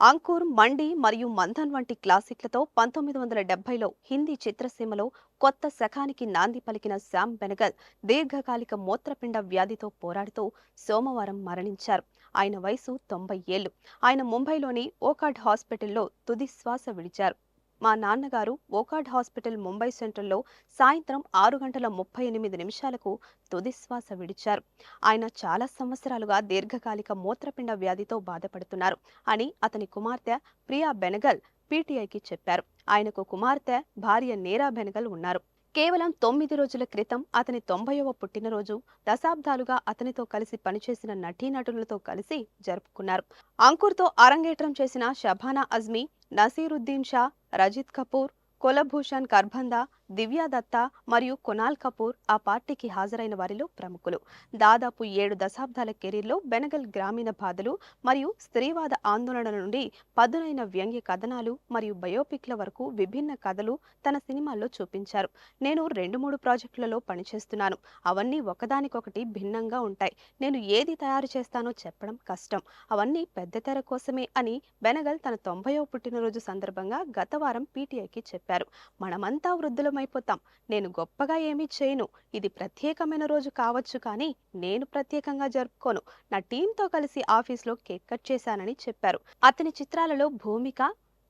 అంకుర్ మండి మరియు మంథన్ వంటి క్లాసిక్లతో పంతొమ్మిది వందల డెబ్బైలో హిందీ చిత్రసీమలో కొత్త శకానికి నాంది పలికిన శ్యామ్ బెనగల్ దీర్ఘకాలిక మూత్రపిండ వ్యాధితో పోరాడుతూ సోమవారం మరణించారు. ఆయన వయసు తొంభై ఏళ్ళు ఆయన ముంబైలోని ఓకాడ్ హాస్పిటల్లో తుది శ్వాస విడిచారు. మా నాన్నగారు ఓకాడ్ హాస్పిటల్ ముంబై సెంట్రల్లో సాయంత్రం ఆరు గంటల ముప్పై ఎనిమిది నిమిషాలకు తుదిశ్వాస విడిచారు. ఆయన చాలా సంవత్సరాలుగా దీర్ఘకాలిక మూత్రపిండ వ్యాధితో బాధపడుతున్నారు అని అతని కుమార్తె ప్రియా బెనగల్ పీటీఐకి చెప్పారు. ఆయనకు కుమార్తె భార్య నేరా బెనగల్ ఉన్నారు. కేవలం తొమ్మిది రోజుల క్రితం అతని తొంభైవ పుట్టినరోజు దశాబ్దాలుగా అతనితో కలిసి పనిచేసిన నటీనటులతో కలిసి జరుపుకున్నారు. అంకుర్తో అరంగేట్రం చేసిన షబానా అజ్మీ నసీరుద్దీన్ షా రజిత్ కపూర్ కులభూషణ్ కర్బందా దివ్యా దత్తా మరియు కునాల్ కపూర్ ఆ పార్టీకి హాజరైన వారిలో ప్రముఖులు. దాదాపు ఏడు దశాబ్దాల కెరీర్లో బెనగల్ గ్రామీణ బాధలు మరియు స్త్రీవాద ఆందోళన నుండి పదునైన వ్యంగ్య కథనాలు మరియు బయోపిక్ల వరకు విభిన్న కథలు తన సినిమాల్లో చూపించారు. నేను రెండు మూడు ప్రాజెక్టులలో పనిచేస్తున్నాను. అవన్నీ ఒకదానికొకటి భిన్నంగా ఉంటాయి. నేను ఏది తయారు చేస్తానో చెప్పడం కష్టం. అవన్నీ పెద్ద తెర కోసమే అని బెనగల్ తన తొంభైవ పుట్టినరోజు సందర్భంగా గత వారం పీటీఐకి చెప్పారు. మనమంతా వృద్ధులమైపోతాం నేను గొప్పగా ఏమీ చేయను. ఇది ప్రత్యేకమైన రోజు కావచ్చు కానీ నేను ప్రత్యేకంగా జరుపుకోను. నా టీంతో కలిసి ఆఫీస్లో కేక్ కట్ చేశానని చెప్పారు. అతని చిత్రాలలో భూమిక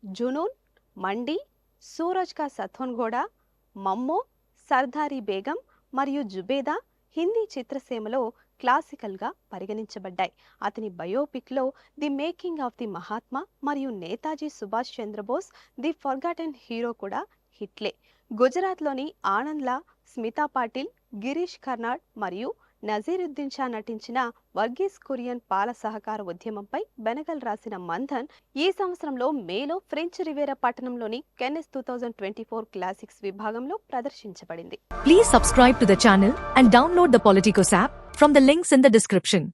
జునూన్ మండి సూరజ్ కా సథోన్గోడా మమ్మో సర్దారీ బేగం మరియు జుబేదా హిందీ చిత్రసీమలో క్లాసికల్గా పరిగణించబడ్డాయి. అతని బయోపిక్లో the making of the Mahatma మరియు Netaji Subhash Chandrabose the forgotten hero కూడా హిట్లే. గుజరాత్లోని ఆనంద్లా స్మితా పాటిల్ గిరీష్ కర్నాడ్ మరియు నజీరుద్దీన్ షా నటించిన వర్గీస్ కురియన్ పాల సహకార ఉద్యమంపై బెనగల్ రాసిన మంథన్ ఈ సంవత్సరంలో మేలో ఫ్రెంచ్ రివేరా పట్టణంలోని Cannes two thousand twenty four classics విభాగంలో ప్రదర్శించబడింది. Please subscribe to the channel and download the Politicos app from the links in the description